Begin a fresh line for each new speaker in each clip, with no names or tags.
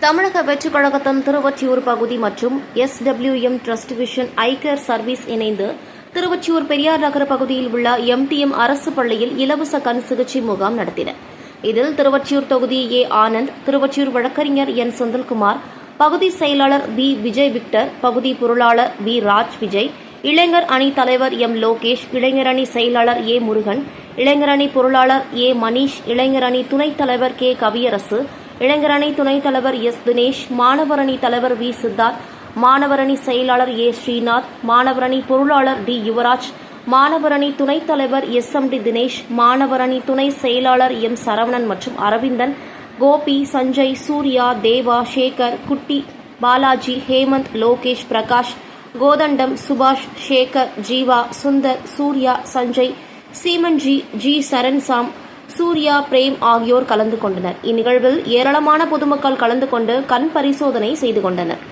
தமிழக வெற்றிக் கழகத்தின் திருவொற்றியூர் பகுதி மற்றும் SWM trust vision eye care service இணைந்து திருவொற்றியூர் பெரியார் நகர பகுதியில் உள்ள எம்டிஎம் அரசு பள்ளியில் இலவச கண் சிகிச்சை முகாம் நடத்தின இதில் திருவொற்றியூர் தொகுதி ஏ ஆனந்த் திருவொற்றியூர் வழக்கறிஞர் என் செந்தில்குமார் பகுதி செயலாளர் பி விஜய் விக்டர் பகுதி பொருளாளர் வி ராஜ் விஜய் இளைஞர் அணி தலைவர் எம் லோகேஷ் இளைஞர் அணி செயலாளர் ஏ முருகன் இளைஞர் அணி பொருளாளர் ஏ மணீஷ் இளைஞர் அணி துணைத் தலைவர் கே கவியரசு இளைஞர் அணி துணைத் தலைவர் எஸ் தினேஷ் மாணவர் அணி தலைவர் வி சித்தார்த் மாணவர் அணி செயலாளர் ஏ ஸ்ரீநாத் மாணவர் அணி பொருளாளர் டி யுவராஜ் மாணவர் அணி துணைத் தலைவர் எஸ் எம் டி தினேஷ் மாணவர் அணி துணை செயலாளர் எம் சரவணன் மற்றும் அரவிந்தன் கோபி சஞ்சய் சூர்யா தேவா சேகர் குட்டி பாலாஜி ஹேமந்த் லோகேஷ் பிரகாஷ் கோதண்டம் சுபாஷ் சேகர் ஜீவா சுந்தர் சூர்யா சஞ்சய் சீமன்ஜி ஜி சரண்சாம் சூர்யா பிரேம் ஆகியோர் கலந்து கொண்டனர். இந்நிகழ்வில் ஏராளமான பொதுமக்கள் கலந்து கொண்டு கண் பரிசோதனை செய்து கொண்டனர்.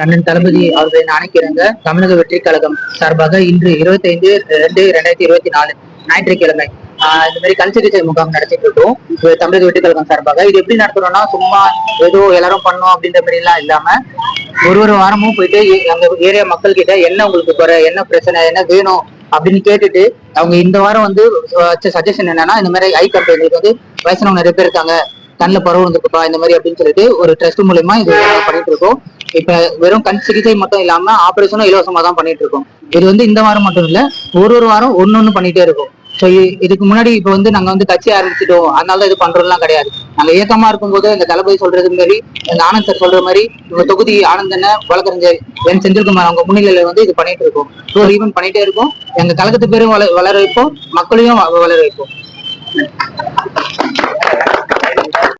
கண்ணன் தளபதி அவர்களை அணைக்கிறங்க. தமிழக வெற்றி கழகம் சார்பாக இன்று இருபத்தி ஐந்து ரெண்டு ரெண்டாயிரத்தி இருபத்தி நாலு ஞாயிற்றுக்கிழமை ஆஹ் இந்த மாதிரி கண் சிகிச்சை முகாம் நடத்திட்டு இருக்கோம். தமிழக வெற்றி கழகம் சார்பாக. இது எப்படி நடத்துறோம்னா சும்மா ஏதோ எல்லாரும் பண்ணோம் அப்படின்ற மாதிரி எல்லாம் இல்லாம ஒரு ஒரு வாரமும் போயிட்டு அந்த ஏரியா மக்கள் கிட்ட என்ன உங்களுக்கு குறை என்ன பிரச்சனை என்ன வேணும் அப்படின்னு கேட்டுட்டு அவங்க இந்த வாரம் வந்து வச்ச சஜஷன் என்னன்னா இந்த மாதிரி ஐ கம்பெனிகளுக்கு வந்து வயசானவங்க நிறைய பேர் இருக்காங்க. கண்ணில் பரவு வந்துருக்குப்பா இந்த மாதிரி அப்படின்னு சொல்லிட்டு ஒரு ட்ரஸ்ட் மூலயமா இது பண்ணிட்டு இருக்கோம். இப்ப வெறும் கண் சிகிச்சை மட்டும் இல்லாம ஆபரேஷனும் இலவசமா தான் பண்ணிட்டு இருக்கோம். இது வந்து இந்த வாரம் மட்டும் இல்ல ஒரு ஒரு வாரம் ஒன்னொன்னு பண்ணிட்டே இருக்கும். ஸோ இதுக்கு முன்னாடி இப்ப வந்து நாங்க வந்து கட்சி ஆரம்பிச்சிட்டோம். அதனால இது பண்றதுலாம் கிடையாது. நாங்க இயக்கமா இருக்கும்போது இந்த தளபதி சொல்றது மாதிரி இந்த ஆனந்த் சார் சொல்ற மாதிரி இந்த தொகுதி ஆனந்தன வழக்கறிஞர் என் செந்தில்குமார் அவங்க முன்னிலையில வந்து இது பண்ணிட்டு இருக்கோம். ஸோ ஈவன் பண்ணிட்டே இருக்கோம். எங்க கழகத்து பேரும் வள வளர வைப்போம். மக்களையும் வளர வைப்போம்.